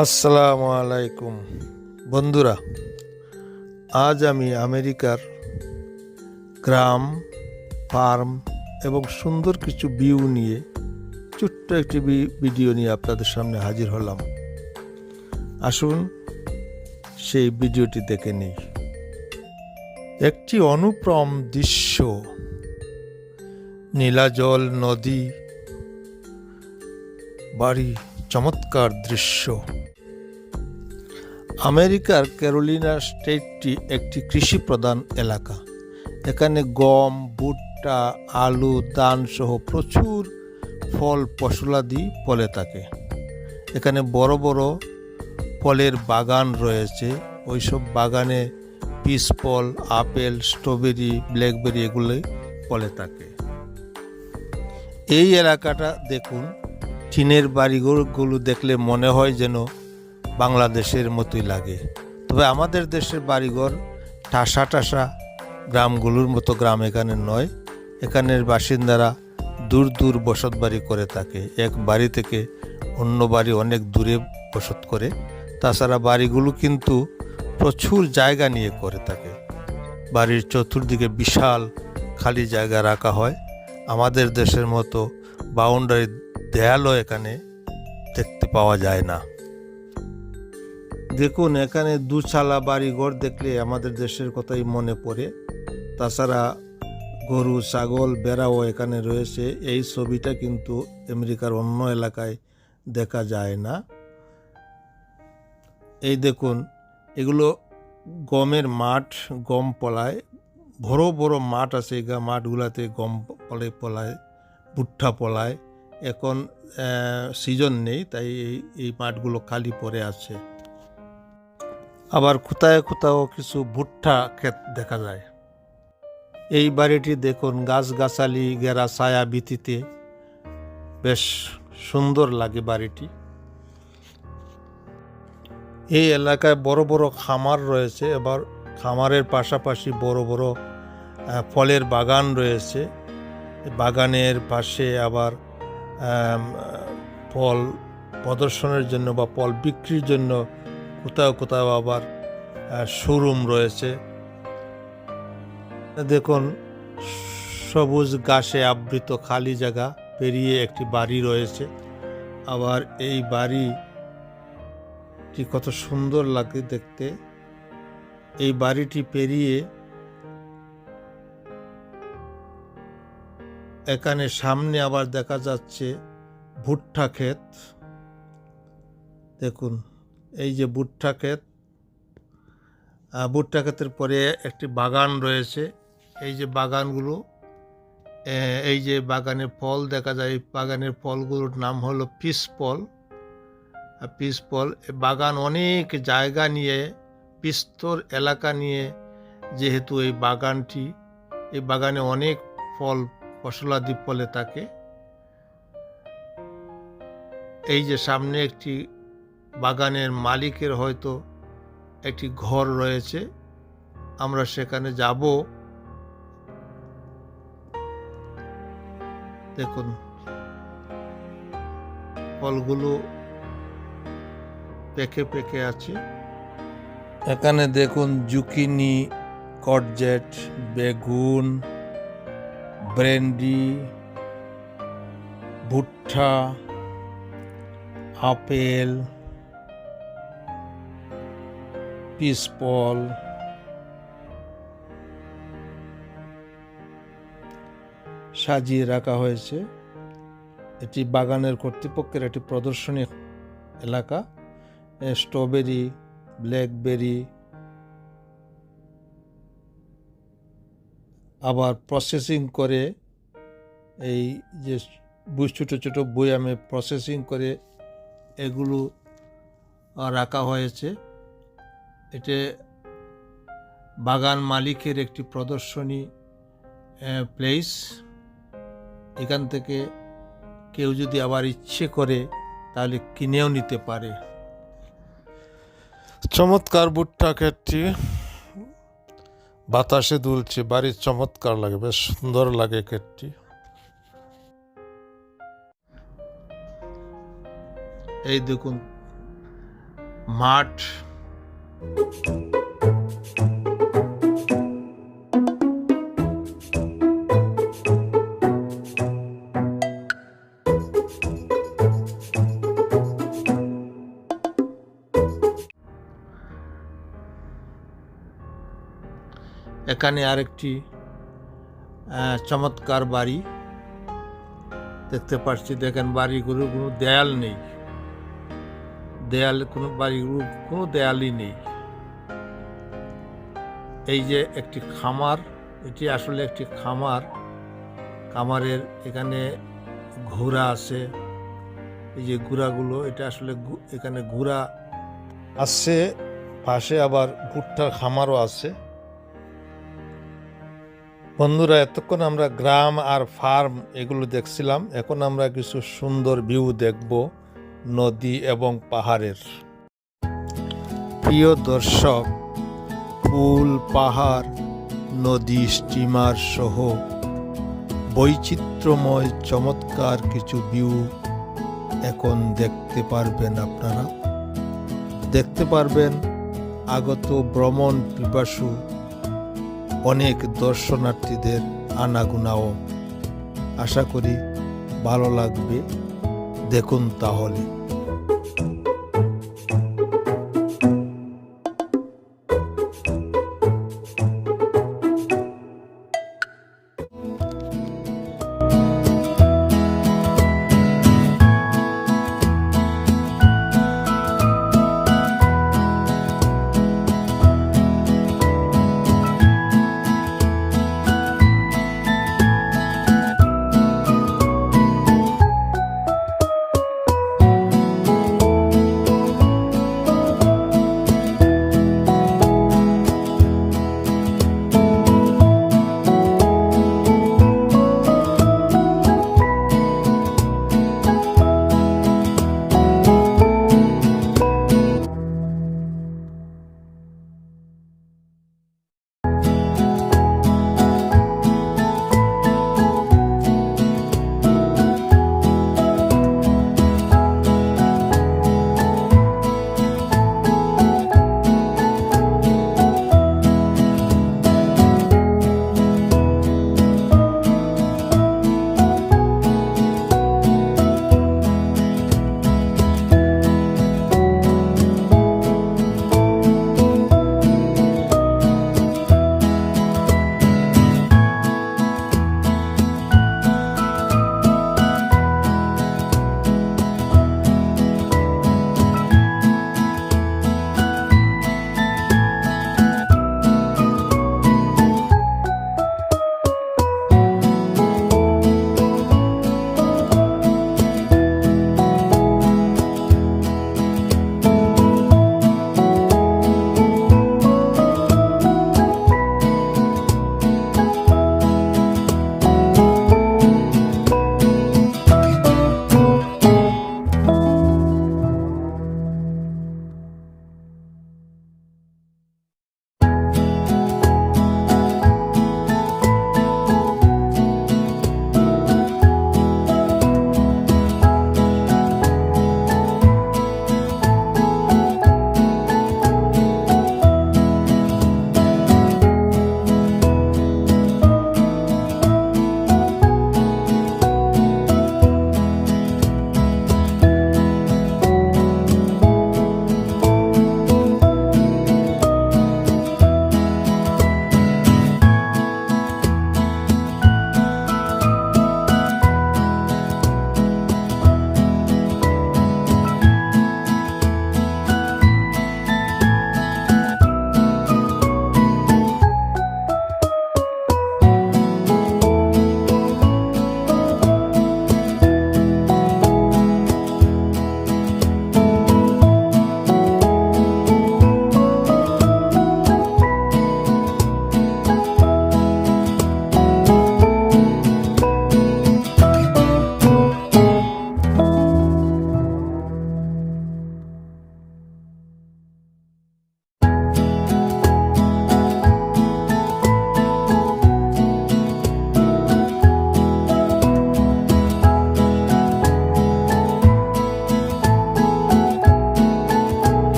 আসসালামু আলাইকুম। বন্ধুরা, আজ আমি আমেরিকার গ্রাম, ফার্ম এবং সুন্দর কিছু ভিউ নিয়ে ছোট্ট একটি ভিডিও নিয়ে আপনাদের সামনে হাজির হলাম। আসুন সেই ভিডিওটি দেখে নিই। একটি অনুপ্রম দৃশ্য নীলাজল নদী, বাড়ি চমৎকার দৃশ্য। আমেরিকার ক্যারোলিনা স্টেটটি একটি কৃষি প্রধান এলাকা। এখানে গম, ভুট্টা, আলু সহ প্রচুর ফল ফসলাদি ফলে থাকে। এখানে বড় বড় ফলের বাগান রয়েছে। ওইসব বাগানে পিস ফল, আপেল, স্ট্রবেরি, ব্ল্যাকবেরি এগুলোই ফলে থাকে। এই এলাকাটা দেখুন টিনের বাড়িঘরগুলো দেখলে মনে হয় যেন বাংলাদেশের মতোই লাগে। তবে আমাদের দেশের বাড়িঘর ঠাসা ঠাসা গ্রামগুলোর মতো গ্রাম এখানে নয়। এখানের বাসিন্দারা দূর দূর বসত বাড়ি করে থাকে। এক বাড়ি থেকে অন্য বাড়ি অনেক দূরে বসত করে। তাছাড়া বাড়িগুলো কিন্তু প্রচুর জায়গা নিয়ে করে থাকে। বাড়ির চতুর্দিকে বিশাল খালি জায়গা রাখা হয়। আমাদের দেশের মতো বাউন্ডারি দেয়ালও এখানে দেখতে পাওয়া যায় না। দেখুন, এখানে দুচালা বাড়িঘর দেখলে আমাদের দেশের কথাই মনে পড়ে। তাছাড়া গরু, ছাগল, বেড়াও এখানে রয়েছে। এই ছবিটা কিন্তু আমেরিকার অন্য এলাকায় দেখা যায় না। এই দেখুন, এগুলো গমের মাঠ, গম পলায়। বড় বড় মাঠ আছে গা- মাঠগুলাতে গম পলে, পলায়, ভুট্টা পলায়। এখন সিজন নেই, তাই এই এই মাঠগুলো খালি পড়ে আছে। আবার কোথায় কোথাও কিছু ভুট্টা ক্ষেত দেখা যায়। এই বাড়িটি দেখুন, গাছগাছালি গেরা ছায়া ভিত্তিতে বেশ সুন্দর লাগে বাড়িটি। এই এলাকায় বড় বড় খামার রয়েছে, এবার খামারের পাশাপাশি বড় বড় ফলের বাগান রয়েছে। বাগানের পাশে আবার ফল প্রদর্শনের জন্য বা ফল বিক্রির জন্য কোথাও কোথাও আবার শোরুম রয়েছে। দেখুন, সবুজ ঘাসে আবৃত খালি জায়গা, পেরিয়ে একটি বাড়ি রয়েছে। আবার এই বাড়িটি কত সুন্দর লাগে দেখতে। এই বাড়িটি পেরিয়ে এখানে সামনে আবার দেখা যাচ্ছে ভুট্টা ক্ষেত। দেখুন, এই যে ভুট্টা ক্ষেত ভুট্টা ক্ষেতের পরে একটি বাগান রয়েছে। এই যে বাগানগুলো এই যে বাগানে ফল দেখা যায় বাগানের ফলগুলোর নাম হলো পিস ফল। পিস ফল বাগান অনেক জায়গা নিয়ে, বিস্তর এলাকা নিয়ে যেহেতু এই বাগানটি, এই বাগানে অনেক ফল ফসলাদি ফলে তাকে। এই যে সামনে একটি বাগানের মালিকের হয়তো একটি ঘর রয়েছে, আমরা সেখানে যাব। দেখুন, ফলগুলো পেকে পেকে আছে। এখানে দেখুন, জুকিনি, কটজেট, বেগুন ব্রেন্ডি, ভুট্টা, আপেল, পিসপল, সাজিয়ে রাখা হয়েছে। এটি বাগানের কর্তৃপক্ষের একটি প্রদর্শনী এলাকা। স্ট্রবেরি, ব্ল্যাকবেরি আবার প্রসেসিং করে এই যে ছোটো ছোটো বয়ামে প্রসেসিং করে এগুলো রাখা হয়েছে। এতে বাগান মালিকের একটি প্রদর্শনী প্লেস এখান থেকে কেউ যদি আবার ইচ্ছে করে তাহলে কিনেও নিতে পারে। চমৎকার ভুট্টা ক্ষেতটি বাতাসে দুলছে বাড়ির চমৎকার লাগে বেশ সুন্দর লাগে কেটটি এই দেখুন মাঠ। এখানে আরেকটি চমৎকার বাড়ি দেখতে পাচ্ছি। দেখেন বাড়িগুলোর কোনো দেয়াল নেই। দেয়াল কোনো বাড়িগুলোর কোনো দেয়ালই নেই। এই যে একটি খামার, এটি আসলে একটি খামার। খামারের এখানে ঘোড়া আছে। এই যে ঘোড়াগুলো, এটা আসলে এখানে ঘোড়া আছে, পাশে আবার ভুট্টার খামারও আছে। বন্ধুরা, এতক্ষণ আমরা গ্রাম আর ফার্ম এগুলো দেখছিলাম। এখন আমরা কিছু সুন্দর ভিউ দেখব নদী এবং পাহাড়ের। প্রিয় দর্শক, ফুল, পাহাড়, নদী, স্টিমার সহ বৈচিত্র্যময়, চমৎকার কিছু ভিউ এখন দেখতে পারবেন আপনারা। দেখতে পারবেন আগত ভ্রমণ পিপাসু অনেক দর্শনার্থীদের আনাগুনাও। আশা করি ভালো লাগবে। দেখুন তাহলে।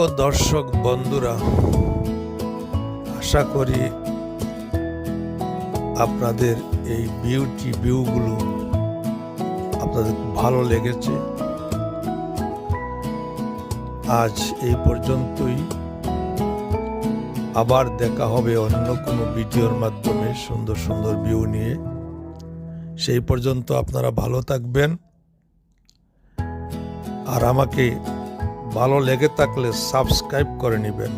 প্রিয় দর্শক বন্ধুরা, আশা করি আপনাদের এই বিউটি ভিউগুলো আপনাদের ভালো লেগেছে। আজ এই পর্যন্তই। আবার দেখা হবে অন্য কোনো ভিডিওর মাধ্যমে সুন্দর সুন্দর ভিউ নিয়ে। সেই পর্যন্ত আপনারা ভালো থাকবেন। আর আমাকে ভালো লেগে থাকলে সাবস্ক্রাইব করে নেবেন।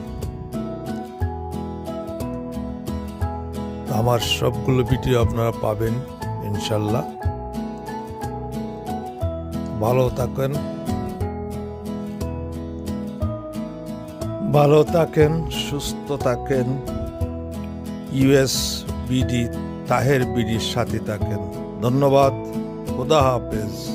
আমার সবগুলো ভিডিও আপনারা পাবেন, ইনশাল্লাহ। ভালো থাকেন। ভালো থাকেন, সুস্থ থাকেন। ইউএস বিডি তাহের বিডির সাথে থাকেন। ধন্যবাদ। খোদা হাফেজ।